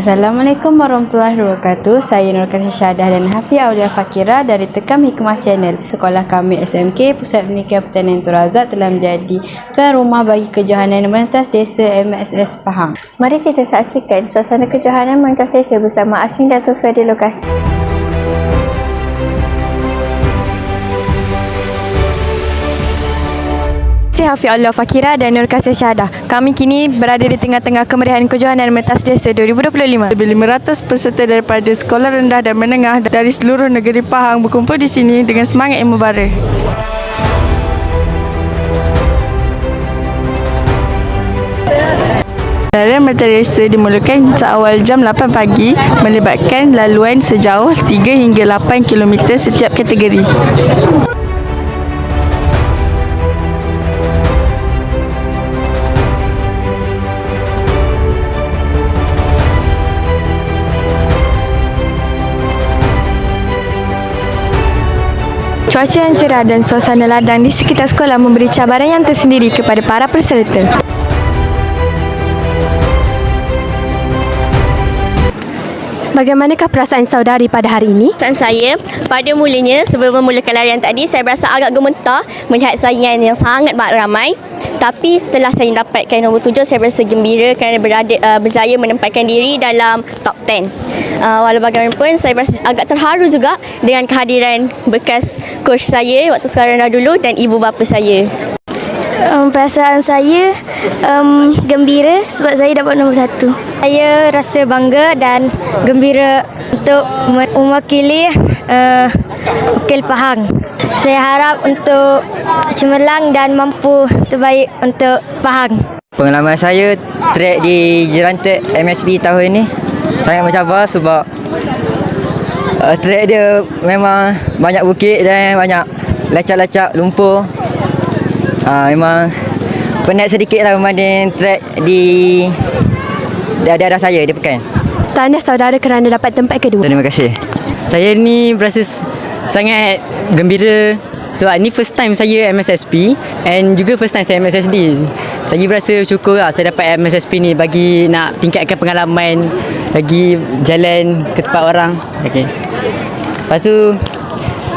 Assalamualaikum warahmatullahi wabarakatuh. Saya Nur Kasih Syadah dan Hafiz Aulia Fakira dari Tekam Hikmah Channel. Sekolah kami SMK Pusat Pendidikan Pertanian Turazak telah menjadi tuan rumah bagi kejohanan merentas desa MSS Pahang. Mari kita saksikan suasana kejohanan merentas desa bersama Asing dan Sofia di lokasi. Hafiz Allah Fakira dan Nur Kasih Syahadah. Kami kini berada di tengah-tengah kemeriahan kejohanan Mentas Desa 2025. Lebih 500 peserta daripada sekolah rendah dan menengah dari seluruh negeri Pahang berkumpul di sini dengan semangat yang membara. Darah Mentas Desa dimulakan seawal jam 8 pagi melibatkan laluan sejauh 3 hingga 8 km setiap kategori. Cuaca yang cerah dan suasana ladang di sekitar sekolah memberi cabaran yang tersendiri kepada para peserta. Bagaimanakah perasaan saudari pada hari ini? Perasaan saya, pada mulanya sebelum memulakan larian tadi, saya berasa agak gemetar melihat saingan yang sangat ramai. Tapi setelah saya dapatkan nombor tujuh, saya berasa gembira kerana berada, uh, berjaya menempatkan diri dalam top 10. Uh, walau bagaimanapun, saya berasa agak terharu juga dengan kehadiran bekas coach saya waktu sekarang dahulu dan ibu bapa saya. Um, perasaan saya um, gembira sebab saya dapat nombor satu. Saya rasa bangga dan gembira untuk mewakili uh, Wakil Pahang. Saya harap untuk cemerlang dan mampu terbaik untuk Pahang. Pengalaman saya trek di Jerantek MSB tahun ini sangat mencabar sebab uh, trek dia memang banyak bukit dan banyak lacak-lacak lumpur. Uh, memang penat sedikit lah berbanding trek di daerah saya di Pekan. Tahniah saudara kerana dapat tempat kedua. Terima kasih. Saya ni berasa sangat gembira sebab ni first time saya MSSP and juga first time saya MSSD. Saya berasa syukur lah saya dapat MSSP ni bagi nak tingkatkan pengalaman lagi jalan ke tempat orang. Okay. Lepas tu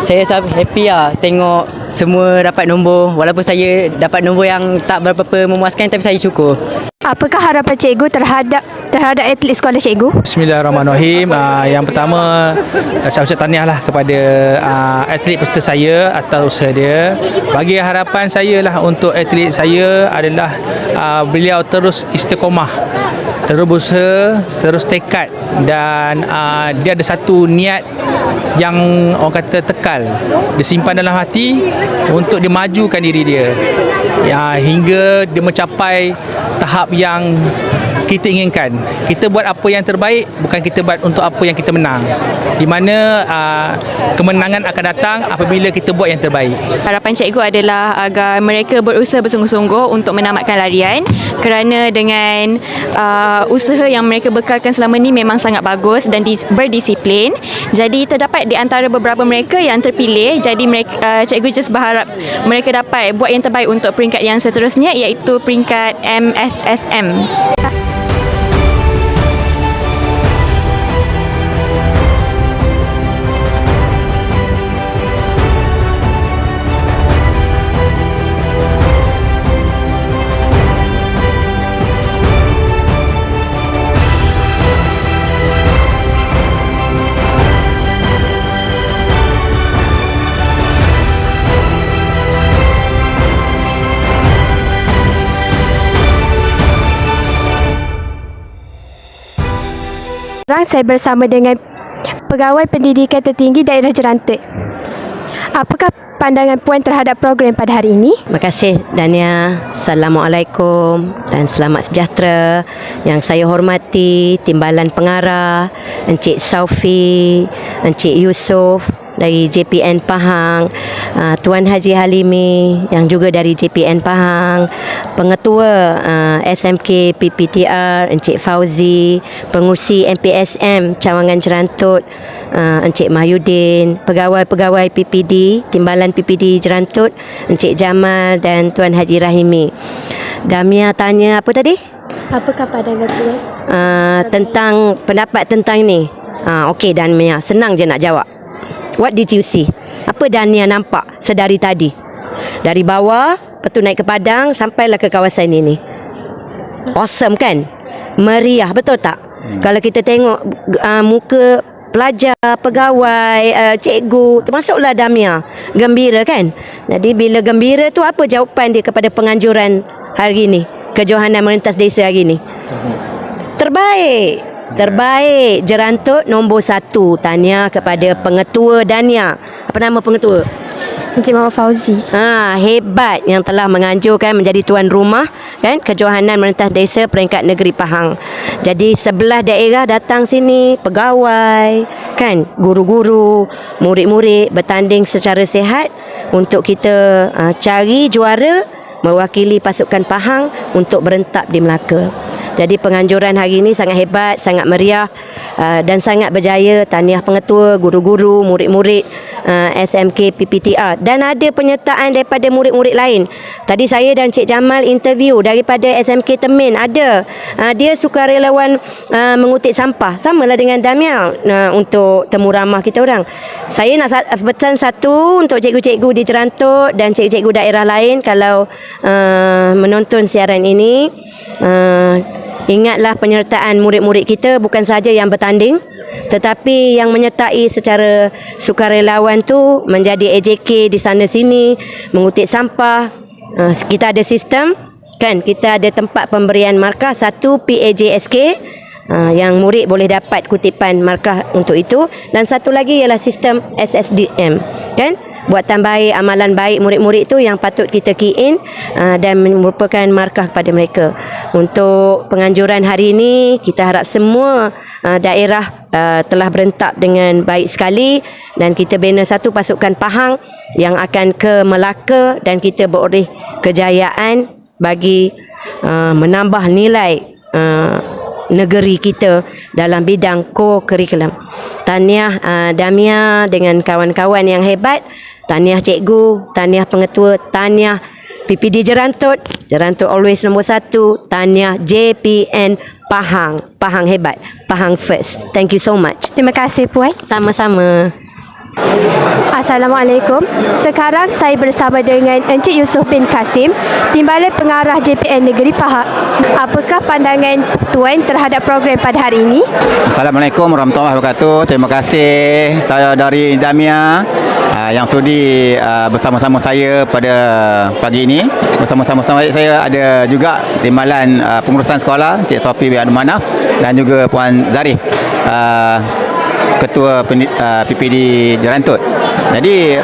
saya sangat happy lah tengok semua dapat nombor walaupun saya dapat nombor yang tak berapa memuaskan tapi saya syukur. Apakah harapan cikgu terhadap terhadap atlet sekolah cikgu? Bismillahirrahmanirrahim. Uh, yang pertama uh, saya ucap tahniah lah kepada uh, atlet peserta saya atas usaha dia. Bagi harapan saya lah untuk atlet saya adalah uh, beliau terus istiqomah, terus berusaha, terus tekad dan uh, dia ada satu niat yang orang kata tekal disimpan dalam hati untuk dimajukan diri dia. Ya, hingga dia mencapai tahap yang kita inginkan kita buat apa yang terbaik bukan kita buat untuk apa yang kita menang di mana uh, kemenangan akan datang apabila kita buat yang terbaik Harapan cikgu adalah agar mereka berusaha bersungguh-sungguh untuk menamatkan larian kerana dengan uh, usaha yang mereka bekalkan selama ini memang sangat bagus dan dis- berdisiplin. Jadi terdapat di antara beberapa mereka yang terpilih. Jadi mereka uh, cikgu just berharap mereka dapat buat yang terbaik untuk peringkat yang seterusnya iaitu peringkat MSSM. Sekarang saya bersama dengan Pegawai Pendidikan Tertinggi Daerah Jerantek. Apakah pandangan puan terhadap program pada hari ini? Terima kasih Dania. Assalamualaikum dan selamat sejahtera. Yang saya hormati Timbalan Pengarah, Encik Saufi, Encik Yusof dari JPN Pahang, uh, Tuan Haji Halimi yang juga dari JPN Pahang, Pengetua uh, SMK PPTR Encik Fauzi, Pengurusi MPSM Cawangan Jerantut uh, Encik Mahyudin, pegawai-pegawai PPD, Timbalan PPD Jerantut, Encik Jamal dan Tuan Haji Rahimi. Damia tanya apa tadi? Apakah pandangan puan uh, tentang pendapat tentang ni. Uh, Okey Dania, senang je nak jawab. What did you see? Apa Dania nampak sedari tadi? Dari bawah, lepas tu naik ke padang sampailah ke kawasan ini. Awesome kan? Meriah, betul tak? Hmm. Kalau kita tengok uh, muka pelajar, pegawai, uh, cikgu, termasuklah Damia, gembira kan? Jadi bila gembira tu apa jawapan dia kepada penganjuran hari ini? Kejohanan melintas desa hari ini? Terbaik. Terbaik. Jerantut nombor satu. Tanya kepada pengetua Dania. Apa nama pengetua? Encik Muhammad Fauzi. Ha, hebat yang telah menganjurkan menjadi tuan rumah kan kejohanan melintas desa peringkat negeri Pahang. Jadi sebelah daerah datang sini pegawai kan guru-guru, murid-murid bertanding secara sihat untuk kita uh, cari juara mewakili pasukan Pahang untuk berentak di Melaka. Jadi penganjuran hari ini sangat hebat, sangat meriah uh, dan sangat berjaya tahniah pengetua, guru-guru, murid-murid uh, SMK PPTR dan ada penyertaan daripada murid-murid lain. Tadi saya dan Cik Jamal interview daripada SMK Temin ada. Uh, dia sukarelawan mengutip sampah. Samalah dengan Damia uh, untuk temu ramah kita orang. Saya nak sa- pesan satu untuk cikgu-cikgu di Jerantut dan cikgu-cikgu daerah lain kalau uh, menonton siaran ini uh, Ingatlah penyertaan murid-murid kita bukan saja yang bertanding tetapi yang menyertai secara sukarelawan tu menjadi AJK di sana sini mengutip sampah uh, kita ada sistem kan? Kita ada tempat pemberian markah satu PAJSK uh, yang murid boleh dapat kutipan markah untuk itu. Dan satu lagi ialah sistem SSDM kan buatan baik, amalan baik murid-murid itu yang patut kita key in uh, dan merupakan markah kepada mereka. Untuk penganjuran hari ini, kita harap semua uh, daerah uh, telah berentak dengan baik sekali dan kita bina satu pasukan Pahang yang akan ke Melaka dan kita beroleh kejayaan bagi uh, menambah nilai uh, negeri kita dalam bidang co-curriculum. Tahniah uh, Damia dengan kawan-kawan yang hebat. Tahniah cikgu, tahniah pengetua, tahniah PPD Jerantut. Jerantut always nombor satu. Tahniah JPN Pahang. Pahang hebat. Pahang first. Thank you so much. Terima kasih Puan. Sama-sama. Assalamualaikum. Sekarang saya bersama dengan Encik Yusof bin Kasim, Timbalan Pengarah JPN Negeri Pahang. Apakah pandangan Tuan terhadap program pada hari ini? Assalamualaikum warahmatullahi wabarakatuh. Terima kasih saya dari Damia uh, yang sudi uh, bersama-sama saya pada pagi ini. Bersama-sama saya ada juga timbalan uh, pengurusan sekolah Cik Sofi bin Abdul Manaf dan juga Puan Zarif. Uh, Ketua uh, PPD Jerantut. Jadi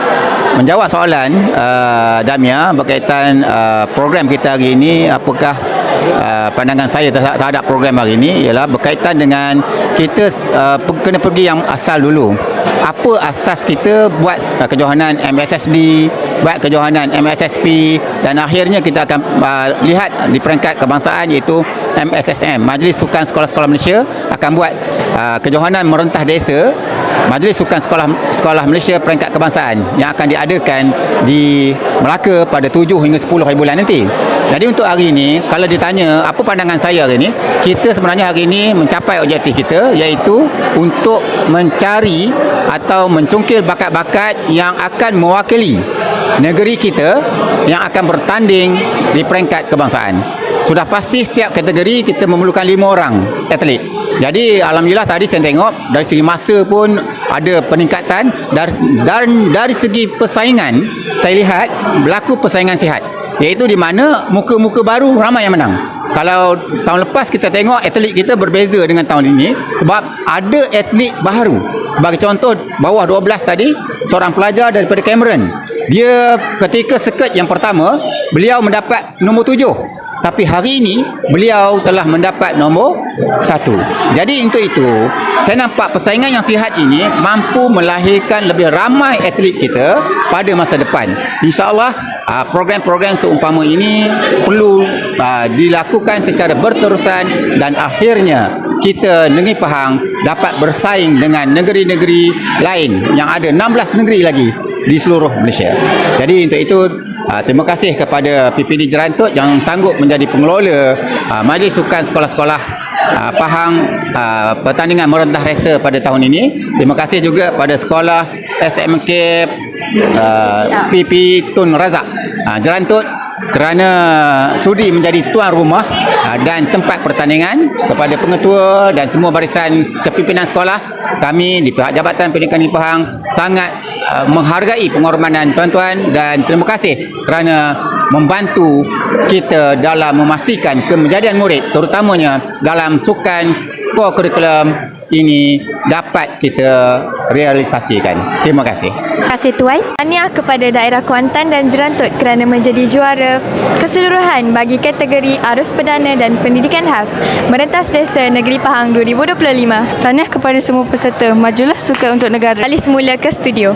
menjawab soalan uh, Damia berkaitan uh, program kita hari ini apakah uh, pandangan saya terhadap program hari ini ialah berkaitan dengan kita uh, kena pergi yang asal dulu. Apa asas kita buat uh, kejohanan MSSD, buat kejohanan MSSP dan akhirnya kita akan uh, lihat di peringkat kebangsaan iaitu MSSM, Majlis Sukan Sekolah-Sekolah Malaysia akan buat uh, kejohanan merentah desa Majlis Sukan Sekolah Sekolah Malaysia peringkat kebangsaan yang akan diadakan di Melaka pada 7 hingga 10 hari bulan nanti. Jadi untuk hari ini kalau ditanya apa pandangan saya hari ini, kita sebenarnya hari ini mencapai objektif kita iaitu untuk mencari atau mencungkil bakat-bakat yang akan mewakili negeri kita yang akan bertanding di peringkat kebangsaan. Sudah pasti setiap kategori kita memerlukan lima orang atlet. Jadi alhamdulillah tadi saya tengok dari segi masa pun ada peningkatan dan dan dari segi persaingan saya lihat berlaku persaingan sihat iaitu di mana muka-muka baru ramai yang menang. Kalau tahun lepas kita tengok atlet kita berbeza dengan tahun ini sebab ada atlet baru. Sebagai contoh bawah 12 tadi seorang pelajar daripada Cameron. Dia ketika seket yang pertama beliau mendapat nombor tujuh tapi hari ini beliau telah mendapat nombor satu. Jadi untuk itu saya nampak persaingan yang sihat ini mampu melahirkan lebih ramai atlet kita pada masa depan. InsyaAllah ah, program-program seumpama ini perlu ah, dilakukan secara berterusan dan akhirnya kita negeri Pahang dapat bersaing dengan negeri-negeri lain yang ada 16 negeri lagi di seluruh Malaysia. Jadi untuk itu Uh, terima kasih kepada PPD Jerantut yang sanggup menjadi pengelola uh, Majlis Sukan Sekolah-Sekolah uh, Pahang uh, pertandingan merendah rasa pada tahun ini. Terima kasih juga pada sekolah SMK uh, PP Tun Razak uh, Jerantut kerana sudi menjadi tuan rumah uh, dan tempat pertandingan kepada pengetua dan semua barisan kepimpinan sekolah. Kami di pihak Jabatan Pendidikan di Pahang sangat uh, menghargai pengorbanan tuan-tuan dan terima kasih kerana membantu kita dalam memastikan kemejadian murid terutamanya dalam sukan core curriculum ini dapat kita realisasikan. Terima kasih. Terima kasih Tuan. Tahniah kepada daerah Kuantan dan Jerantut kerana menjadi juara keseluruhan bagi kategori arus perdana dan pendidikan khas Merentas Desa Negeri Pahang 2025. Tahniah kepada semua peserta. Majulah suka untuk negara. Kali semula ke studio.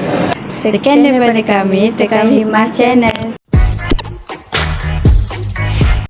Sekian daripada kami, Tekan Hikmah Channel.